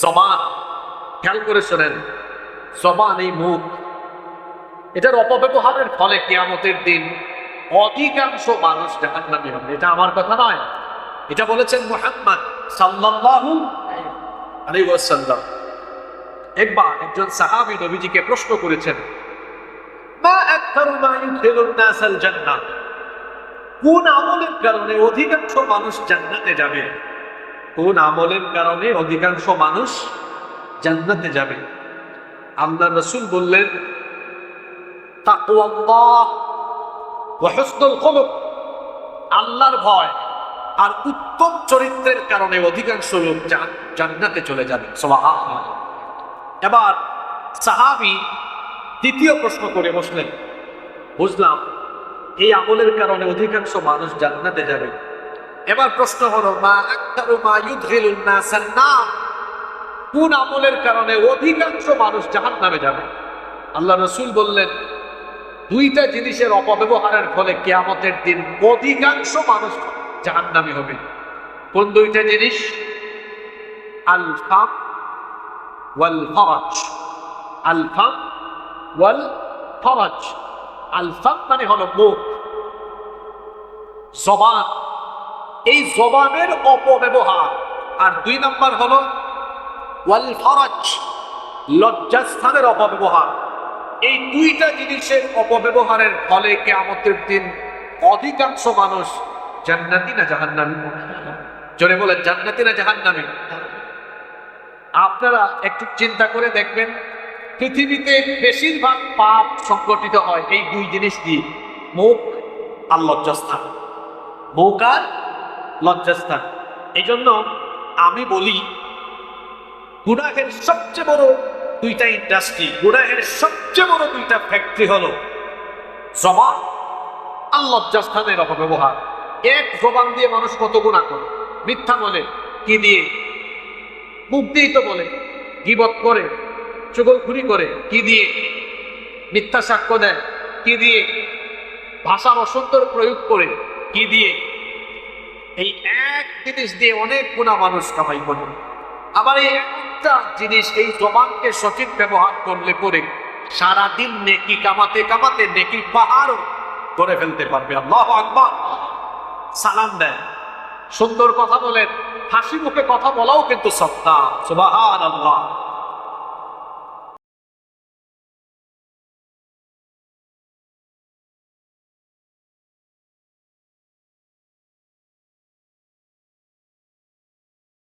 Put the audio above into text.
জবান। খেয়াল করে শোনেন, জবান এই মুখ। এটার অপব্যবহারের ফলে কেয়ামতের দিন অধিকাংশ মানুষ জাহান্নামী হবে। এটা আমার কথা নয়। এটা বলেছেন মোহাম্মদ সাল্লাল্লাহু আলাইহি ওয়াসাল্লাম। একবার একজন সাহাবী নবীজিকে প্রশ্ন করেছেন কোন আমলের কারণে অধিকাংশ মানুষ জান্নাতে যাবে? কোন আমলের কারণে অধিকাংশ মানুষ জান্নাতে যাবে? আল্লাহ রসুল বললেন আল্লাহর ভয় আর উত্তম চরিত্রের কারণে অধিকাংশ লোক জান্নাতে চলে যাবে। এবার সাহাবি দ্বিতীয় প্রশ্ন করে বসলেন, বুঝলাম, এই আমলের কারণে অধিকাংশ মানুষ জান্নাতে যাবে। এবার প্রশ্ন হলো, মা আকতারু মা ইউদখিলুন নাসান নার? কোন আমলের কারণে অধিকাংশ মানুষ জাহান্নামে যাবে? আল্লাহ রসুল বললেন, দুইটা জিনিসের অপব্যবহারের ফলে কেয়ামতের দিন অধিকাংশ মানুষ জাহান্নামী হবে। কোন দুইটা জিনিস? আল ফাম ওয়াল ফরাজ। আল ফাম ওয়াল ফরাজ। আল ফাম মানে হলো মুখ। জবান। এই জবানের অপব্যবহার। আর দুই নম্বর হলো, ওয়াল লজ্জাস্থানের অপব্যবহার। এই দুইটা জিনিসের অপব্যবহারের ফলে কেয়ামতের দিন অধিকাংশ মানুষ জান্নাতি না জাহান্নামী? জোরে বলেন, জান্নাতি না জাহান্নামী? আপনারা একটু চিন্তা করে দেখবেন, পৃথিবীতে বেশিরভাগ পাপ সংগঠিত হয় এই দুই জিনিস দিয়ে। মুখ আর লজ্জাস্থান। মুখ আর লজ্জাস্থান। এই জন্য আমি বলি, গুনাহের সবচেয়ে বড় দুইটা ইন্ডাস্ট্রি গুনাহের সবচেয়ে বড় দুইটা ফ্যাক্টরি হলো জবান আর লজ্জাস্থানের অপব্যবহার। এক জবান দিয়ে মানুষ কত গুণা করে? মিথ্যা বলে, কি দিয়ে? মুখ দিয়েই তো বলে, গিবত করে, চুগলখুরি করে, কি দিয়ে? মিথ্যা সাক্ষ্য দেয়, কি দিয়ে? ভাষার অসুন্দর প্রয়োগ করে, কি দিয়ে? এই এক জিনিস দিয়ে অনেক গুণা মানুষ কামাই করে। আবার এই একটা জিনিস এই জবানকে সঠিক ব্যবহার করলে পরে সারাদিন নেকি কামাতে কামাতে নেকি পাহাড়ও করে ফেলতে পারবে। আল্লাহ আকবার। সালাম দেয় সুন্দর কথা বলেন। হাসি মুখে কথা বলাও কিন্তু সত্তা। সুবাহান আল্লাহ